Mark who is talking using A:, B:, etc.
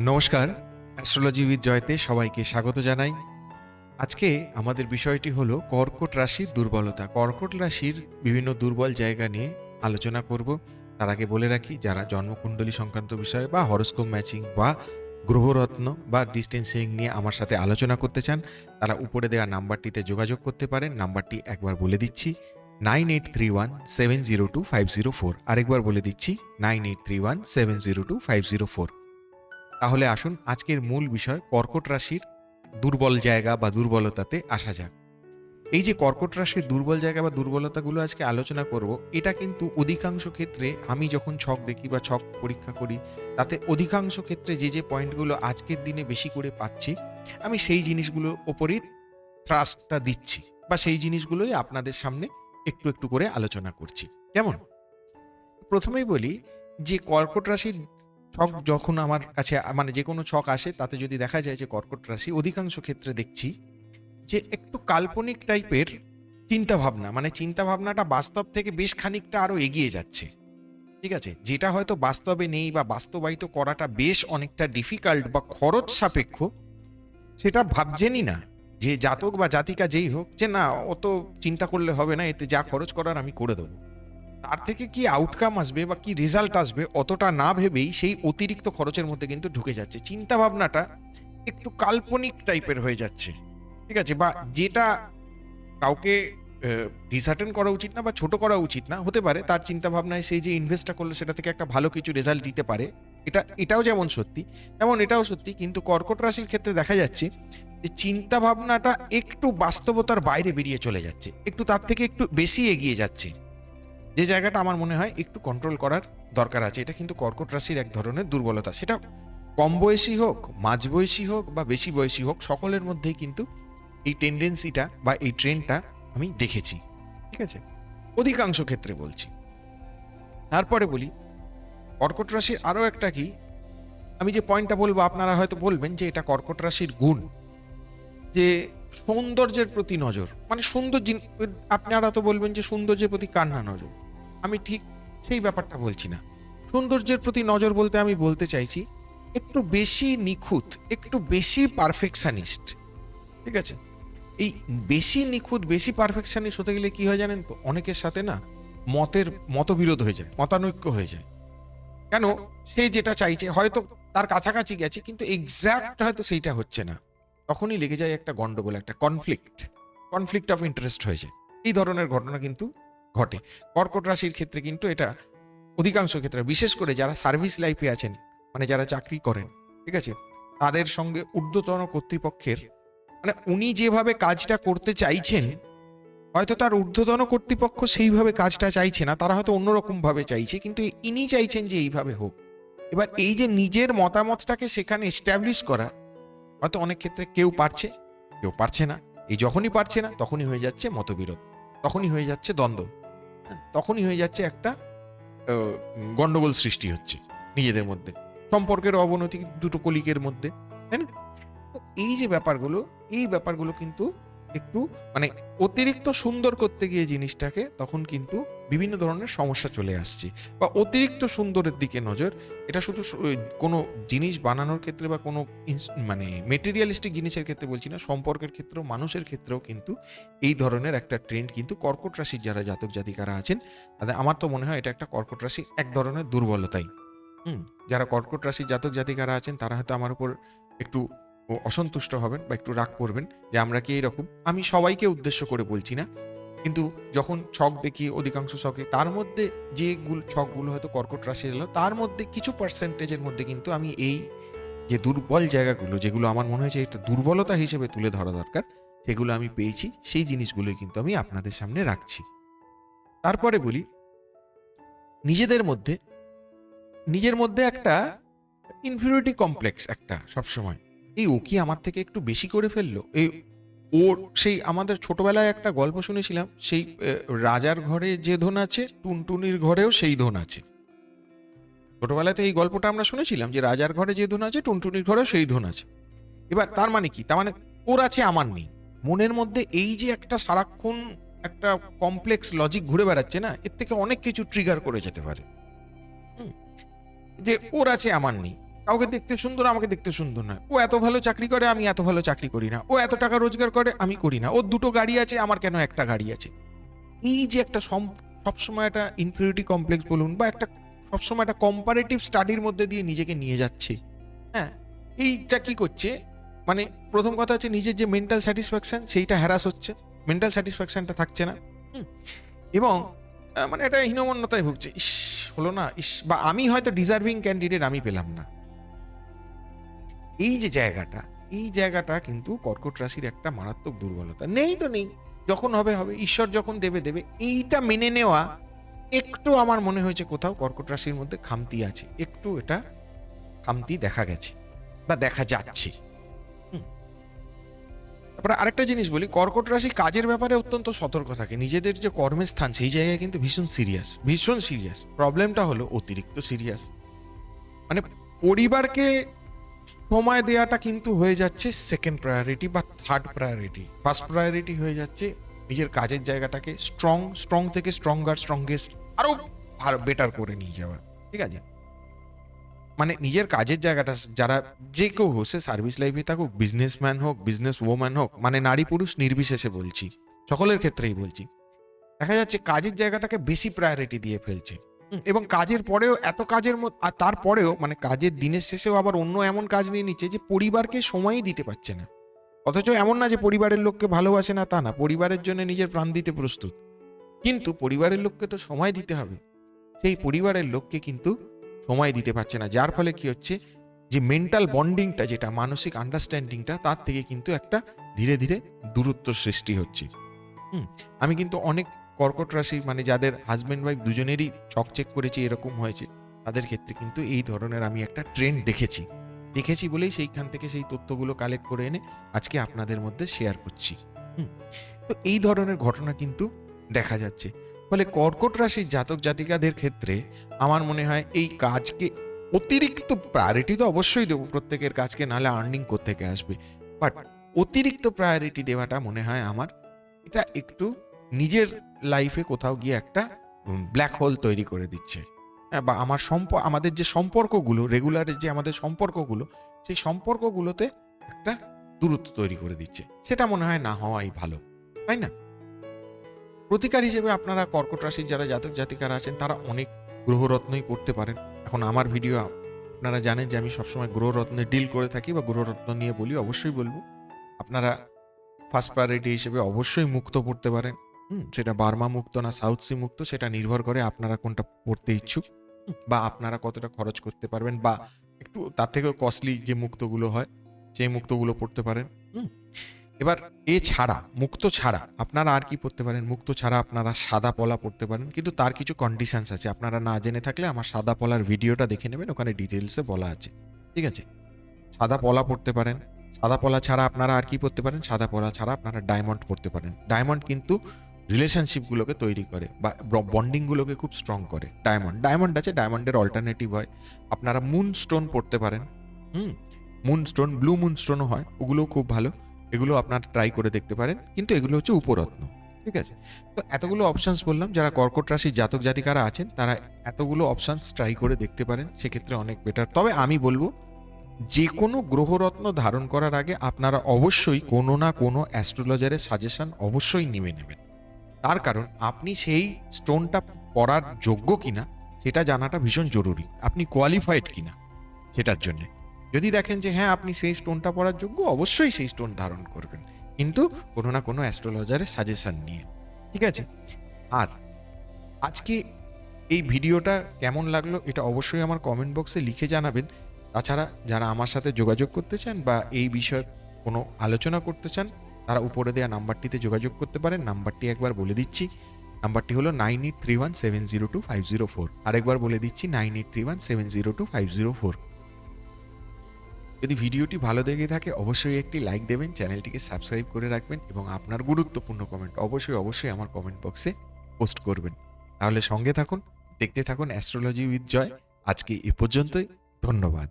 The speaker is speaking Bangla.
A: নমস্কার অ্যাস্ট্রোলজি উইথ জয়তে সবাইকে স্বাগত জানাই। আজকে আমাদের বিষয়টি হল কর্কট রাশির দুর্বলতা। কর্কট রাশির বিভিন্ন দুর্বল জায়গা নিয়ে আলোচনা করব। তার আগে বলে রাখি, যারা জন্মকুণ্ডলী সংক্রান্ত বিষয় বা হরস্কোপ ম্যাচিং বা গ্রহরত্ন বা ডিস্টেন্সিং নিয়ে আমার সাথে আলোচনা করতে চান, তারা উপরে দেওয়া নাম্বারটিতে যোগাযোগ করতে পারেন। নাম্বারটি একবার বলে দিচ্ছি nine eight three one seven zero two five zero four আরেকবার বলে দিচ্ছি nine eight three one seven zero two five zero four তাহলে আসুন আজকের মূল বিষয় কর্কট রাশির দুর্বল জায়গা বা দুর্বলতাতে আসা যাক। এই যে কর্কট রাশির দুর্বল জায়গা বা দুর্বলতাগুলো আজকে আলোচনা করব, এটা কিন্তু অধিকাংশ ক্ষেত্রে আমি যখন ছক দেখি বা ছক পরীক্ষা করি, তাতে অধিকাংশ ক্ষেত্রে যে যে পয়েন্টগুলো আজকের দিনে বেশি করে পাচ্ছি, আমি সেই জিনিসগুলোর ওপরই থ্রাস্টটা দিচ্ছি বা সেই জিনিসগুলোই আপনাদের সামনে একটু একটু করে আলোচনা করছি। কেমন? প্রথমেই বলি যে, কর্কট রাশির ছক যখন আমার কাছে মানে যে কোনো ছক আসে, তাতে যদি দেখা যায় যে কর্কট রাশি, অধিকাংশ ক্ষেত্রে দেখছি যে একটু কাল্পনিক টাইপের চিন্তা ভাবনা মানে চিন্তা ভাবনাটা বাস্তব থেকে বেশ খানিকটা আরও এগিয়ে যাচ্ছে। ঠিক আছে? যেটা হয়তো বাস্তবে নেই বা বাস্তবায়িত করাটা বেশ অনেকটা ডিফিকাল্ট বা খরচ সাপেক্ষ, সেটা ভাবছেনই না। যে জাতক বা জাতিকা যেই হোক, যে না, অত চিন্তা করলে হবে না, এতে যা খরচ করার আমি করে দেবো। তার থেকে কি আউটকাম আসবে বা কি রেজাল্ট আসবে অতটা না ভেবেই সেই অতিরিক্ত খরচের মধ্যে কিন্তু ঢুকে যাচ্ছে। চিন্তা ভাবনাটা একটু কাল্পনিক টাইপের হয়ে যাচ্ছে। ঠিক আছে? বা যেটা কাউকে ডিসার্টেন করা উচিত না বা ছোট করা উচিত না, হতে পারে তার চিন্তা ভাবনায় সেই যে ইনভেস্টটা করল সেটা থেকে একটা ভালো কিছু রেজাল্ট দিতে পারে। এটা, এটাও যেমন সত্যি, তেমন এটাও সত্যি, কিন্তু কর্কট রাশির ক্ষেত্রে দেখা যাচ্ছে যে চিন্তা ভাবনাটা একটু বাস্তবতার বাইরে বেরিয়ে চলে যাচ্ছে। একটু তার থেকে একটু বেশি এগিয়ে যাচ্ছে। যে জায়গাটা আমার মনে হয় একটু কন্ট্রোল করার দরকার আছে, এটা কিন্তু কর্কট রাশির এক ধরনের দুর্বলতা। সেটা কম বয়সী হোক, মাঝ বয়সী হোক বা বেশি বয়সী হোক, সকলের মধ্যেই কিন্তু এই টেন্ডেন্সিটা বা এই ট্রেন্ডটা আমি দেখেছি। ঠিক আছে? অধিকাংশ ক্ষেত্রে বলছি। তারপরে বলি, কর্কট রাশির আরও একটা কি? আমি যে পয়েন্টটা বলব, আপনারা হয়তো বলবেন যে এটা কর্কট রাশির গুণ। যে সৌন্দর্যের প্রতি নজর মানে সুন্দর আপনারা তো বলবেন যে সৌন্দর্যের প্রতি কান্না নজর। আমি ঠিক সেই ব্যাপারটা বলছি না। সৌন্দর্যের প্রতি নজর বলতে আমি বলতে চাইছি, একটু বেশি নিখুঁত, একটু বেশি পারফেকশানিস্ট ঠিক আছে? এই বেশি নিখুঁত, বেশি পারফেকশানিস্ট হতে গেলে কি হয় জানেন তো? অনেকের সাথে না মতের মতবিরোধ হয়ে যায়, মতানৈক্য হয়ে যায়। কেন? সে যেটা চাইছে, হয়তো তার কাছাকাছি গেছে, কিন্তু এক্স্যাক্ট হয়তো সেইটা হচ্ছে না। তখনই লেগে যায় একটা গন্ডগোল, একটা কনফ্লিক্ট কনফ্লিক্ট অফ ইন্টারেস্ট হয়ে যায়। এই ধরনের ঘটনা কিন্তু ঘটে। কর্কট রাশির ক্ষেত্রে কিন্তু এটা অধিকাংশ ক্ষেত্রে, বিশেষ করে যারা সার্ভিস লাইফে আছেন মানে যারা চাকরি করেন, ঠিক আছে? তাদের সঙ্গে ঊর্ধ্বতন কর্তৃপক্ষের মানে উনি যেভাবে কাজটা করতে চাইছেন, হয়তো তার ঊর্ধ্বতন কর্তৃপক্ষ সেইভাবে কাজটা চাইছে না, তারা হয়তো অন্যরকমভাবে চাইছে, কিন্তু ইনি চাইছেন যে এইভাবে হোক। এবার এই যে নিজের মতামতটাকে সেখানে এস্টাবলিশ করা, হয়তো অনেক ক্ষেত্রে কেউ পারছে কেউ পারছে না। এই যখনই পারছে না, তখনই হয়ে যাচ্ছে মতবিরোধ, তখনই হয়ে যাচ্ছে দ্বন্দ্ব। তখনই হয়ে যাচ্ছে একটা আহ, গন্ডগোল সৃষ্টি হচ্ছে নিজেদের মধ্যে। সম্পর্কের অবনতি দুটো কলিকের মধ্যে তাই না? এই যে ব্যাপারগুলো এই ব্যাপারগুলো কিন্তু একটু মানে অতিরিক্ত সুন্দর করতে গিয়ে জিনিসটাকে তখন কিন্তু বিভিন্ন ধরনের সমস্যা চলে আসছে। বা অতিরিক্ত সুন্দরের দিকে নজর, এটা শুধু কোনো জিনিস বানানোর ক্ষেত্রে বা কোনো মানে মেটেরিয়ালিস্টিক জিনিসের ক্ষেত্রে বলছি না, সম্পর্কের ক্ষেত্রেও, মানুষের ক্ষেত্রেও কিন্তু এই ধরনের একটা ট্রেন্ড কিন্তু কর্কট রাশির যারা জাতক জাতিকারা আছেন, তাদের আমার তো মনে হয় এটা একটা কর্কট রাশি এক ধরনের দুর্বলতাই। হুম, যারা কর্কট রাশির জাতক জাতিকারা আছেন, তারা হয়তো আমার উপর একটু ও- অসন্তুষ্ট হবেন বা একটু রাগ করবেন যে আমরা কি এইরকম আমি সবাইকে উদ্দেশ্য করে বলছি না। কিন্তু যখন ছক দেখি অধিকাংশ ছকে, তার মধ্যে যেগুলো ছকগুলো হয়তো কর্কট রাশি এলো, তার মধ্যে কিছু পার্সেন্টেজের মধ্যে কিন্তু আমি এই যে দুর্বল জায়গাগুলো, যেগুলো আমার মনে হয়েছে একটা দুর্বলতা হিসেবে তুলে ধরা দরকার, সেগুলো আমি পেয়েছি, সেই জিনিসগুলোই কিন্তু আমি আপনাদের সামনে রাখছি। তারপরে বলি, নিজেদের মধ্যে, নিজের মধ্যে একটা ইনফিউরিটি কমপ্লেক্স একটা সবসময়। এই ও কি আমার থেকে একটু বেশি করে ফেলল? এই ওর সেই আমাদের ছোটবেলায় একটা গল্প শুনেছিলাম, সেই রাজার ঘরে যে ধন আছে, টুনটুনির ঘরেও সেই ধন আছে। ছোটবেলাতে এই গল্পটা আমরা শুনেছিলাম যে রাজার ঘরে যে ধন আছে, টুনটুনির ঘরেও সেই ধন আছে। এবার তার মানে কি? তার মানে ওর আছে, আমার নেই। মনের মধ্যে এই যে একটা সারাক্ষণ একটা কমপ্লেক্স লজিক ঘুরে বেড়াচ্ছে না, এর থেকে অনেক কিছু ট্রিগার করে যেতে পারে। যে ওর আছে, আমার নেই। কাউকে দেখতে সুন্দর, আমাকে দেখতে সুন্দর নয়। ও এত ভালো চাকরি করে, আমি এত ভালো চাকরি করি না। ও এত টাকা রোজগার করে, আমি করি না। ওর দুটো গাড়ি আছে, আমার কেন একটা গাড়ি আছে? এই যে একটা সম- সবসময় একটা ইনফিউরিটি কমপ্লেক্স বলুন বা একটা সবসময় একটা কম্পারেটিভ স্টাডির মধ্যে দিয়ে নিজেকে নিয়ে যাচ্ছে। হ্যাঁ এইটা কি করছে? মানে প্রথম কথা হচ্ছে নিজের যে মেন্টাল স্যাটিসফ্যাকশন সেইটা হ্যারাস হচ্ছে। মেন্টাল স্যাটিসফ্যাকশানটা থাকছে না। এবং মানে এটা হীনমন্যতায় ভুগছে। ইস, হলো না, ইস, বা আমি হয়তো ডিজার্ভিং ক্যান্ডিডেট আমি পেলাম না। এই যে জায়গাটা, এই জায়গাটা কিন্তু কর্কট রাশির একটা মারাত্মক দুর্বলতা। নেই তো নেই। যখন হবে হবে। ঈশ্বর যখন দেবে দেবে। এইটা মেনে নেওয়া একটু আমার মনে হয়েছে কোথাও কর্কট রাশির মধ্যে খামতি আছে। একটু এটা খামতি দেখা গেছে বা দেখা যাচ্ছে। তারপরে আরেকটা জিনিস বলি, কর্কট রাশি কাজের ব্যাপারে অত্যন্ত সতর্ক থাকে। নিজেদের যে কর্মের স্থান, সেই জায়গায় কিন্তু ভীষণ সিরিয়াস ভীষণ সিরিয়াস প্রবলেমটা হলো অতিরিক্ত সিরিয়াস মানে পরিবারকে সময় দেওয়াটা কিন্তু হয়ে যাচ্ছে সেকেন্ড প্রায়োরিটি বা থার্ড প্রায়োরিটি ফার্স্ট প্রায়োরিটি হয়ে যাচ্ছে নিজের কাজের জায়গাটাকে স্ট্রং স্ট্রং থেকে স্ট্রঙ্গার স্ট্রংগেস্ট আরও ভালো বেটার করে নিয়ে যাওয়া, ঠিক আছে? মানে নিজের কাজের জায়গাটা, যারা যে কেউ হোক, সে সার্ভিস লাইফে থাকুক বিজনেসম্যান হোক বিজনেস ওম্যান হোক মানে নারী পুরুষ নির্বিশেষে বলছি, সকলের ক্ষেত্রেই বলছি। দেখা যাচ্ছে কাজের জায়গাটাকে বেশি প্রায়োরিটি দিয়ে ফেলছে। এবং কাজের পরেও এত কাজের মধ্যে আর তারপরেও মানে কাজের দিনের শেষেও আবার অন্য এমন কাজ নিয়ে নিচ্ছে যে পরিবারকে সময়ই দিতে পারছে না। অথচ এমন না যে পরিবারের লোককে ভালোবাসে না তা না পরিবারের জন্য নিজের প্রাণ দিতে প্রস্তুত। কিন্তু পরিবারের লোককে তো সময় দিতে হবে। সেই পরিবারের লোককে কিন্তু সময় দিতে পারছে না। যার ফলে কি হচ্ছে যে মেন্টাল বন্ডিংটা যেটা মানসিক আন্ডারস্ট্যান্ডিংটা তার থেকে কিন্তু একটা ধীরে ধীরে দূরত্ব সৃষ্টি হচ্ছে। হুম আমি কিন্তু অনেক কর্কট রাশি মানে যাদের হাজব্যান্ড ওয়াইফ দুজনেরই চক চেক করেছি এরকম হয়েছে, তাদের ক্ষেত্রে কিন্তু এই ধরনের আমি একটা ট্রেন্ড দেখেছি। দেখেছি বলেই সেইখান থেকে সেই তথ্যগুলো কালেক্ট করে এনে আজকে আপনাদের মধ্যে শেয়ার করছি। তো এই ধরনের ঘটনা কিন্তু দেখা যাচ্ছে। ফলে কর্কট রাশির জাতক জাতিকাদের ক্ষেত্রে আমার মনে হয় এই কাজকে অতিরিক্ত প্রায়োরিটি তো অবশ্যই দেবো, প্রত্যেকের কাজকে নাহলে আর্নিং থেকে আসবে? বাট অতিরিক্ত প্রায়োরিটি দেওয়াটা মনে হয় আমার এটা একটু নিজের লাইফে কোথাও গিয়ে একটা ব্ল্যাক হোল তৈরি করে দিচ্ছে। হ্যাঁ, বা আমার সম্প আমাদের যে সম্পর্কগুলো রেগুলারের যে আমাদের সম্পর্কগুলো সেই সম্পর্কগুলোতে একটা দূরত্ব তৈরি করে দিচ্ছে। সেটা মনে হয় না হওয়াই ভালো তাই না? প্রতিকার হিসেবে আপনারা কর্কট রাশির যারা জাতক জাতিকারা আছেন তারা অনেক গ্রহরত্নই করতে পারেন। এখন আমার ভিডিও আপনারা জানেন যে আমি সবসময় গ্রহরত্নে ডিল করে থাকি বা গ্রহরত্ন নিয়ে বলি অবশ্যই বলব। আপনারা ফার্স্ট প্রায়োরিটি হিসেবে অবশ্যই মুক্ত পড়তে পারেন। হুম, সেটা বার্মা মুক্ত না সাউথ সি মুক্ত সেটা নির্ভর করে আপনারা কোনটা পড়তে ইচ্ছুক বা আপনারা কতটা খরচ করতে পারবেন বা একটু তার থেকেও কস্টলি যে মুক্তগুলো হয় সেই মুক্তগুলো পড়তে পারেন। এবার এ ছাড়া মুক্ত ছাড়া আপনারা আর কি পড়তে পারেন? মুক্ত ছাড়া আপনারা সাদা পলা পড়তে পারেন কিন্তু তার কিছু কন্ডিশনস আছে। আপনারা না জেনে থাকলে আমার সাদা পলার ভিডিওটা দেখে নেবেন ওখানে ডিটেলসে বলা আছে। ঠিক আছে? সাদা পলা পড়তে পারেন। সাদা পলা ছাড়া আপনারা আর কি পড়তে পারেন? সাদা পলা ছাড়া আপনারা ডায়মন্ড পড়তে পারেন। ডায়মন্ড কিন্তু রিলেশনশিপগুলোকে তৈরি করে বা বন্ডিংগুলোকে খুব স্ট্রং করে। ডায়মন্ড ডায়মন্ড আছে ডায়মন্ডের অল্টারনেটিভ হয়। আপনারা মুন স্টোন পড়তে পারেন। হুম মুন স্টোন ব্লু মুন স্টোনও হয়, ওগুলোও খুব ভালো। এগুলো আপনারা ট্রাই করে দেখতে পারেন। কিন্তু এগুলো হচ্ছে উপরত্ন, ঠিক আছে? তো এতগুলো অপশানস বললাম, যারা কর্কট রাশির জাতক জাতিকারা আছেন, তারা এতগুলো অপশানস ট্রাই করে দেখতে পারেন, সেক্ষেত্রে অনেক বেটার তবে আমি বলব যে কোনো গ্রহরত্ন ধারণ করার আগে আপনারা অবশ্যই কোনো না কোনো অ্যাস্ট্রোলজারের সাজেশন অবশ্যই নিয়ে নেবেন। তার কারণ আপনি সেই স্টোনটা পড়ার যোগ্য কিনা, সেটা জানাটা ভীষণ জরুরি। আপনি কোয়ালিফাইড কিনা সেটার জন্য। যদি দেখেন যে হ্যাঁ আপনি সেই স্টোনটা পড়ার যোগ্য, অবশ্যই সেই স্টোন ধারণ করবেন। কিন্তু কোনো না কোনো অ্যাস্ট্রোলজারের সাজেশন নিয়ে। ঠিক আছে? আর আজকে এই ভিডিওটা কেমন লাগল, এটা অবশ্যই আমার কমেন্ট বক্সে লিখে জানাবেন। তাছাড়া যারা আমার সাথে যোগাযোগ করতে চান বা এই বিষয়ে কোনো আলোচনা করতে চান তারা উপরে দেওয়া নাম্বারটিতে যোগাযোগ করতে পারেন। নাম্বারটি একবার বলে দিচ্ছি। নাম্বারটি হলো nine eight three one seven zero two five zero four. আরেকবার বলে দিচ্ছি nine eight three one seven zero two five zero four. যদি ভিডিওটি ভালো দেখে থাকে, অবশ্যই একটি লাইক দেবেন, চ্যানেলটিকে সাবস্ক্রাইব করে রাখবেন এবং আপনার গুরুত্বপূর্ণ কমেন্ট অবশ্যই অবশ্যই আমার কমেন্ট বক্সে পোস্ট করবেন। তাহলে সঙ্গে থাকুন, দেখতে থাকুন অ্যাস্ট্রোলজি উইথ জয় আজকে এ পর্যন্তই, ধন্যবাদ।